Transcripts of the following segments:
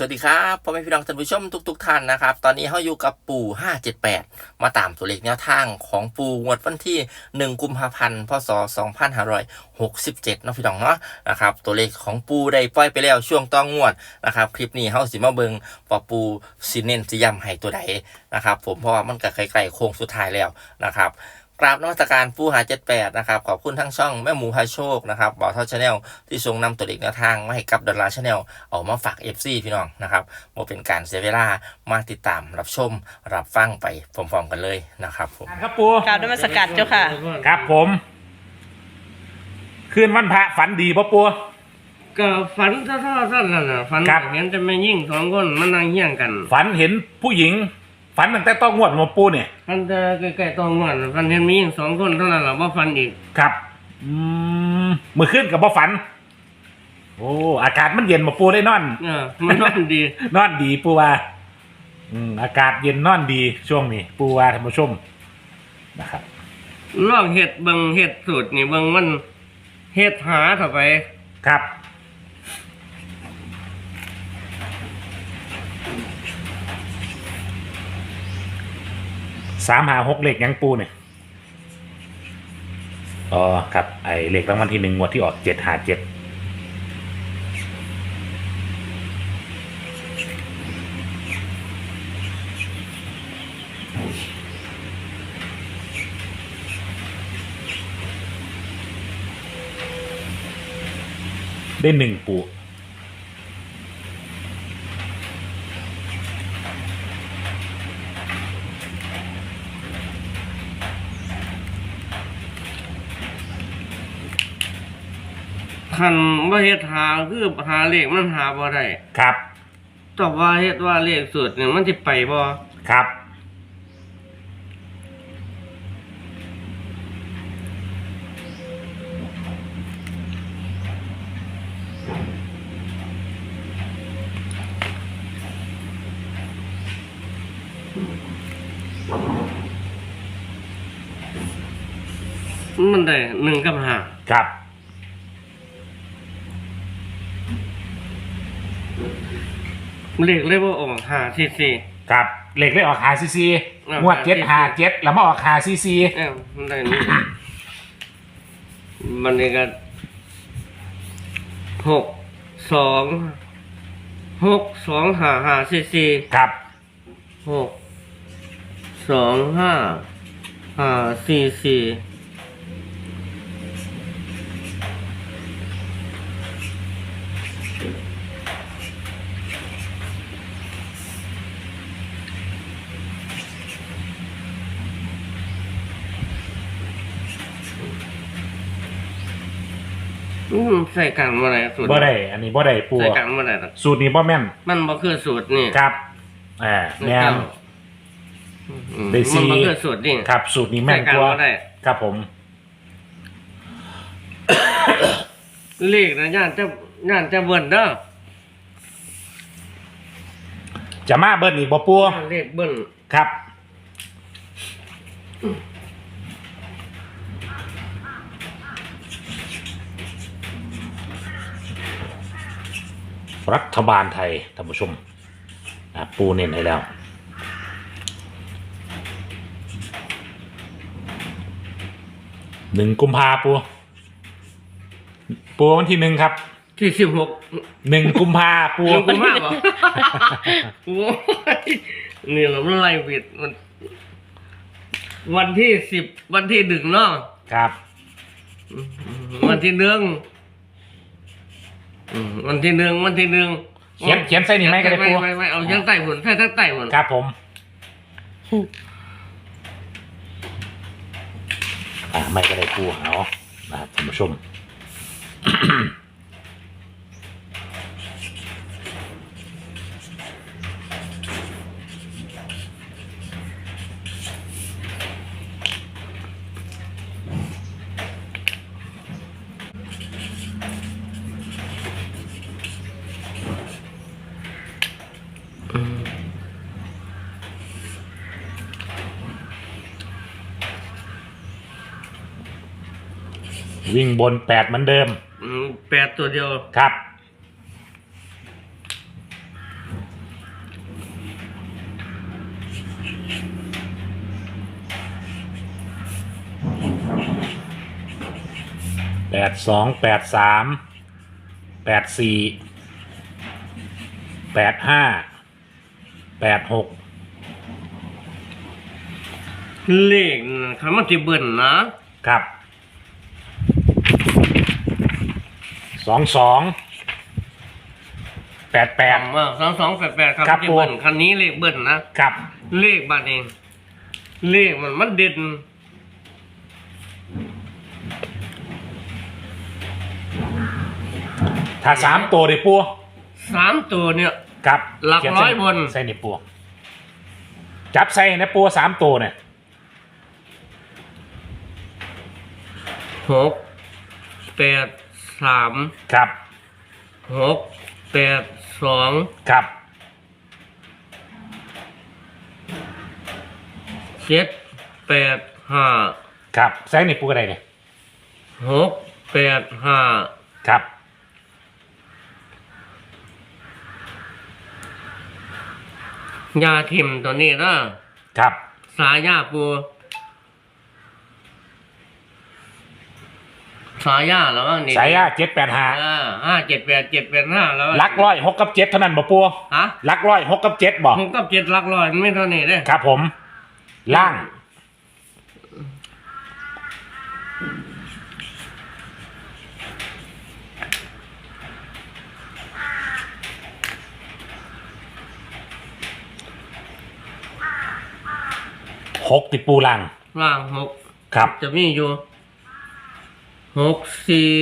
สวัสดีครับพ่อแม่พี่น้องท่านผู้ชมทุกๆท่านนะครับ ตอนนี้เขาอยู่กับปู่ 578 มาตามตัวเลขแนวทางของปู่งวดวันที่ 1 กุมภาพันธ์พศ 2567นาะพี่น้องเนาะนะครับตัวเลขของปู่ได้ปล่อยไปแล้วช่วงต้องงวดนะครับคลิปนี้เขาสิมาเบิงว่าปู่สิเน้นสิย้ำให้ตัวใดนะครับผมเพราะว่ามันก็ใกล้ๆโค้งสุดท้ายแล้วนะครับ กราบนมัสการปูหาเจ็ดแปดนะครับ ขอบคุณทั้งช่องแม่หมูพาโชคนะครับบ่าวเท่าชาแนลที่ทรงนำตัวเด็กแนวทางมาให้กับดอลลาร์ชาแนลออกมาฝาก FC พี่น้องนะครับโมเป็นการเสียเวลามาติดตามรับชม รับฟังไปพร้อมๆกันเลยนะครับผมครับปูกราบนมัสการเจ้าค่ะ ครับผม คืนวันพระฝันดีปะปู ก็ฝันเท่าๆท่านนั่นน่ะฝันครับ เห็นแต่ไม่ยิ่งสองคนมันนั่งเฮี้ยงกัน ฝันเห็นผู้หญิง ฝันตั้งแต่ต้องงวดมาปูเนี่ยฝันจะใกล้ๆตองวันฝันเห็นมียิ่งสองคนเท่านั้นแหละว่าฝันอีกครับ อืมมือขึ้นกับบ่ฝัน โอ้อากาศมันเย็นมาปูได้นอน เออมันนอนดี นอนดีปูว่าอืมอากาศเย็นนอนดีช่วงนี้ ปูว่าท่านผู้ชมนะครับ ลองเห็ดเบิงเห็ดสูตรนี่เบิงมันเห็ดหาเข้าไป ครับ สามหาหกเลขยังปูเนี่ยอ๋อครับไอเลขรางวัลที่หนึ่งงวดที่ออกเจ็ดหาเจ็ดได้หนึ่งปู คันว่าเห็ดหาคือหาเลขมันหาบ่ได้ครับ แต่ว่าเห็ดว่าเลขสูตรเนี่ยมันจะไปบ่ครับ มันได้หนึ่งกับหาครับ เลขเลยว่าออกหาสี่สี่ ครับเลขเลขออกหาซีซีอ่างวดเจ็ดหาหา CC เจ็ดแล้วมาออกหาซีซีเอ้ามันได้นี่มันนี่ก็หกสองหกสองห้าห้าสี่สี่ครับหกสองห้าห้าสี่สี่ อืมใส่กันมาไหนสูตรบ่ได้ อันนี้บ่ได้ปูใส่กันมาไหนล่ะสูตรนี้บ่แม่น มันบ่คือสูตรนี่ครับอ่าแม่นอืมได้สี่มันบ่คือสูตรนี่ครับ สูตรนี้แม่นใส่กันกว่าบ่ได้ครับผม เลขนะย่านจะย่านจะเบิ่นเด้อจะมาเบิ้ลอีกบ่ปูเลขเบิ่นครับ รัฐบาลไทยท่านผู้ชมอะปูเน้นให้แล้วหนึ่งกุมภาปูปูวันที่หนึ่งครับที่สิบหกหนึ่งกุมภาปูเรื่องกูมากบ่โอ้ยนี่เราไม่ไล่ผิดมันวันที่สิบวันที่หนึ่งเนาะครับ วันที่หนึ่ง อืมวันที่หนึ่งวันที่หนึ่งเขียนเขียนใส่นี่ไหมก็ได้ปูไม่ไม่ไม่เอายังใต้หุ่นใส่ทั้งใต้หุ่นครับผมอ่าไม่ก็ได้ปูเอานะครับท่านผู้ชม วิ่งบนแปดเหมือนเดิมแปดตัวเดียวครับ แปดสองแปดสามแปดสี่แปดห้าแปดหกเลขน่ะคำม่นสิเบิร์นนะครับ สองสองแปดแปดคำว่าสองสองแปดแปดครับครับจะเบิ่นผมคันนี้เลขเบิ่นนะ ครับ เลขบัตรเอง เลขมันมันเด่นถ้าสามตัวเดี๋ยวปูสามตัวเนี่ย ครับหลักเขีนร้อยใส่บน ใส่ในปูจับใส่ในปูสามตัวเนี่ยหกแปด สามครับหกแปดสองครับเจ็ดแปดห้าครับใส่ในปูอะไรเนี่ยหกแปดห้าครับยาทิมตัวนี้นะครับ สายยาปู สายยาแล้วว่านี่สายยาเจ็ดแปดห้าอ่าห้าเจ็ดแปดเจ็ดแปดห้าแล้วลักร้อยหกกับเจ็ดเท่านั้นบ่ปูฮะลักร้อยหกกับเจ็ดบ่หกกับเจ็ดหลักร้อยมันไม่เท่านี้เด้ครับผม ล่าง หกติดปูล่างล่างหกครับจะมีอยู่ หกสี่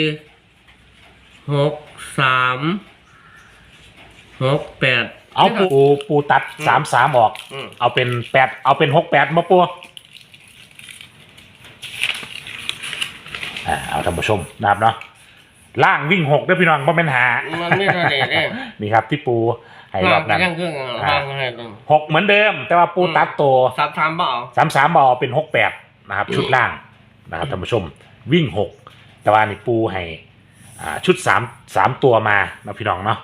หกสามหกแปด เอาปูปูตัดสามสามออก อืม เอาเป็นแปดเอาเป็นหกแปดมาปูอ่าเอาท่านผู้ชมนะครับเนาะล่างวิ่งหกด้วยพี่น้องบ่เป็นหามันไม่เท่านี้เด้นี่ครับที่ปูให้รล่าองบนั้น ยังเครื่องล่างให้ตรง หกเหมือนเดิม แต่ว่าปูตัดตัวสามสามเปล่า สามสามบอเป็นหกแปดนะครับ ชุดล่างนะครับท่านผู้ชม วิ่งหกแต่ว่านี่ปูให้อ่าชุดสามสามตัวมานะพี่น้องเนาะ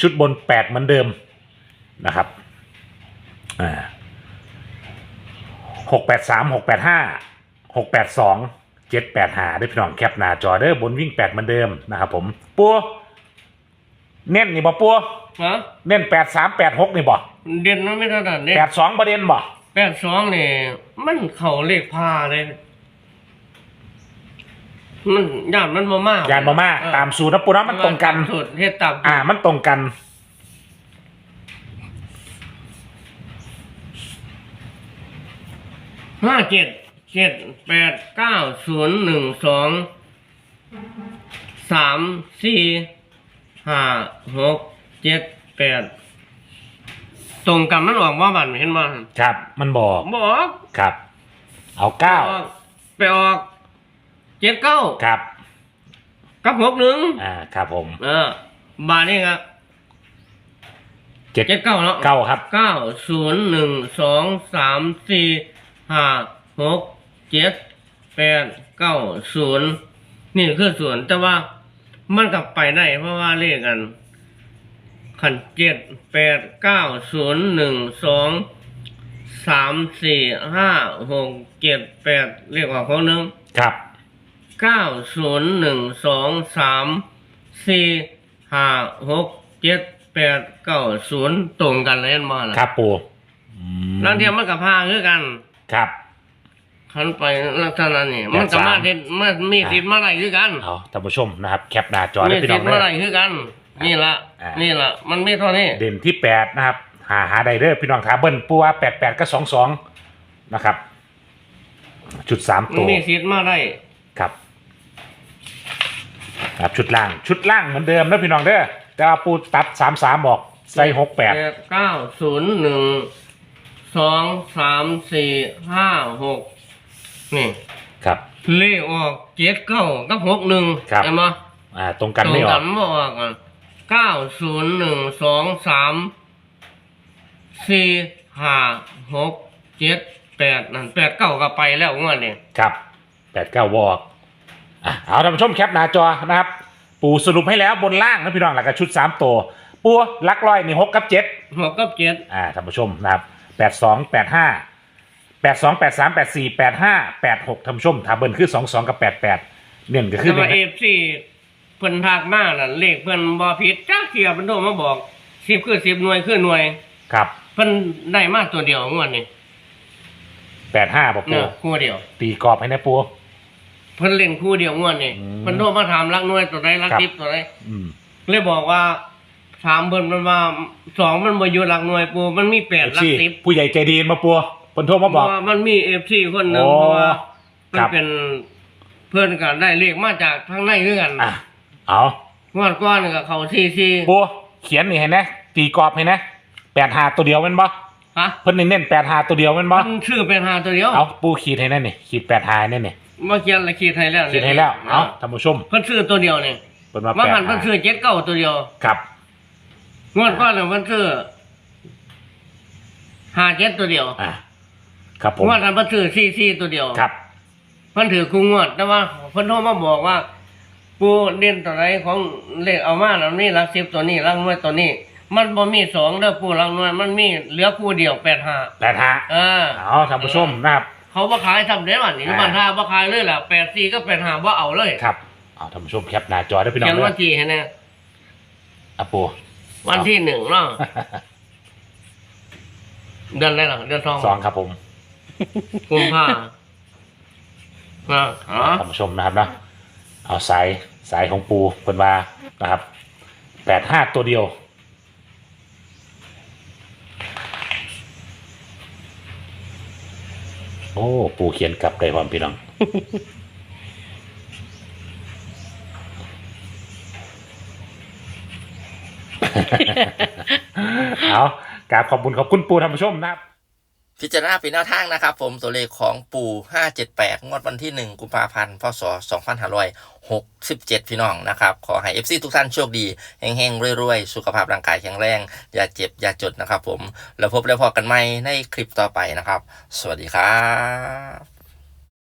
ชุดบนแปดเหมือนเดิมนะครับอ่าหกแปดสามหกแปดห้าหกแปดสองเจ็ดแปดหาได้พี่น้องแคปหน้าจอเด้อบนวิ่งแปดเหมือนเดิมนะครับผมปูเน้นนี่บ่ปูฮะเน้นแปดสามแปดหกนี่บ่เด่นมันไม่เท่านั้นเด้แปดสองประเด็นบ่แปดสองนี่มันเข่าเลขพาเลย มันยานมันมามากยานมาม่าตามสูตรนะปูนะมันตรงกันสุดเฮ็ดตามอ่า มันตรงกัน ห้าเจ็ดเจ็ดแปดเก้าศูนย์หนึ่งสองสามสี่ห้าหกเจ็ดแปดตรงกันมันออกว่าบันเห็นมั้ครับ มันบอกบอกครับ เอาเก้าไปออก เจ็ดเก้าครับกับหกหนึ่งอ่าครับผมเออบาทนี่ครับเจ็ดเจ็ดเก้าเนาะเก้าครับเก้าศูนย์หนึ่งสองสามสี่ห้าหกเจ็ดแปดเก้าศูนย์นี่คือศูนย์แต่ว่ามันกลับไปได้เพราะว่าเลขกันขันเจ็ดแปดเก้าศูนย์หนึ่งสองสามสี่ห้าหกเจ็ดแปดเรียกว่าของหนึ่งครับ เก้าศูนย์หนึ่งสองสามสี่ห้าหกเจ็ดแปดเก้าศูนย์ตรงกันเลยเห็นบ่ล่ะครับปูอืมลังเทียมมันกับพาคือกันครับคันไปลักษณะนี่มันก็มาเด็ดมันมีสิทธิ์มาได้คือกันเอาท่านผู้ชมนะครับ แคปหน้าจอมีได้พี่น้สิอทงธิ์มาได้เลยคือกัน นี่ละอ่านี่ นี่ละมันไม่เท่านี้เด่นที่แปดนะครับ หาหาไดเดอร์พี่น้องถาเบิ้ลปูว่าแปดแปดก็สองสองนะครับชุดสามมันตัวมีสิทธิ์มาได้ครับ ครับชุดล่างชุดล่างเหมือนเดิมนะพี่น้องเด้อแต่ว่าปูตัดสามสามบอกใส่หกแปดเก้าศูนย์หนึ่งสองสามสี่ห้าหกนี่ครับ เลขออกเจ็ดเก้ากับหกหนึ่งครับ เห็นไหมอ่าตรงกันไม่ออกตรงไม่ออกอะเก้าศูนย์หนึ่งสองสามสี่ห้าหกเจ็ดแปดนั่นแปดเก้าก็ไปแล้วงวดนี้ครับแปดเก้าวอก อะเอาท่านผู้ชมแคปหน้าจอนะครับ ปูสรุปให้แล้วบนล่างนะพี่น้องหลักกับชุดสามตัวปูลักร้อยนี่หกกับเจ็ดหกกับเจ็ดอ่าท่านผู้ชมนะครับแปดสองแปดห้าแปดสองแปดสามแปดสี่แปดห้าแปดหกท่านผู้ชมถ้าเบิ้ลคือสองสองกับแปดแปดเน้นก็คือแต่ว่าเน้เอนฟซีเพิ่นทักมาน่ะเลขเพิ่นบ่ผิดจักเที่ยเพิ่นโทรมาบอก10คือ10หน่วยคือหน่วย ครับเพิ่นได้มาตัวเดียวงวดนี้แปดห้าปะปูเนาะคู่เดียวตีกรอบให้นะปู เพิ่นเล่นคู่เดียวงวดนี้อืม เพิ่นโทรมาถามรักหน่วยตัวใดรักครับทิพตัวใดอืมเลยบอกว่า ถามเพิ่นมันว่าสองมันบ่อยู่หลักหน่วยปูมันมีแปดหลักที่สิบผู้ใหญ่ใจดีมาปูเพิ่นโทรมาบอกเพราะว่ามันมี FC คนหนึงโอ้เพราะว่ามัครันบเป็นเพื่อนกันได้เลขมาจากทางในคือกันอะเอางวดก้อนก็เขาซี่ซี่ปูเขียนนี่เห็นไหมตีกรอบให้นะแปดหาตัวเดียวแมันบ่ฮะเพิ่นเน้นแปดหาตัวเดียวแมันบ่มันชื่อเป็นหาตัวเดียวเอาปูขีดให้นั่นนี่ขีดแปดหานั่นนี่ เมื่อกี้ละขีดให้แล้วขีดให้แล้วเอาท่านผู้ชมเพิ่นซื้อตัวเดียวนี่เพิ่นว่ามาแปดหันเพิ่นหาซื้อเจ็ดเก้าตัวเดียว ครับงวดก้อนเนี่ยเพิ่นซื้อหาเจ็ดตัวเดียวอะครับผมงวดนั้นเพิ่นซื้อซี่ซี่ตัวเดียวครับเพิ่นถือคู่งวดแต่ว่าเพิ่นโทรมาบอกว่า ปูเด่นตัวไหนของเลขเอามาแล้วนี่หลักสิบตัวนี้หลักหน่วยตัวนี้ มันบ่มีสองเด้อปูหลักหน่วยมันมีเหลือคู่เดียวแปดห้าแปดหาเออเอาท่านผู้ชมนะครับ เขาบ่ขายทำเด้วันนี้อ่าบ้านท่าบ่ขายเลยล่ะแปดสี่ก็แปดห้าบ่เอาเลยครับเอาท่านผู้ชมแคปหน้าจอได้พี่น้อเขีงยนเด้อวันที่ให้แน่อะปู วันที่หนึ่งเนาะเดือนอะไรล่ะเดือนทองสองครับผมกุมภาอ่าอ๋อ ท่านผู้ชมนะครับเนาะเอาสายสายของปูเพิ่นว่านะครับแปดห้าตัวเดียว โอ้ปูเขียนกลับได้ความพี่น้อง เอากราบขอบคุณขอบคุณปูท่านผู้ชมนะครับ พิจารณาเป็นแนวทางนะครับผมตัวเลขของปู่ 578 งวดวันที่ 1 กุมภาพันธ์พศ 2567 พี่น้องนะครับ ขอให้ FC ทุกท่านโชคดีแห่งๆรวยๆ สุขภาพร่างกายแข็งแรง อย่าเจ็บ อย่าจดนะครับผม แล้วพบแล้วพอกันใหม่ในคลิปต่อไปนะครับ สวัสดีครับ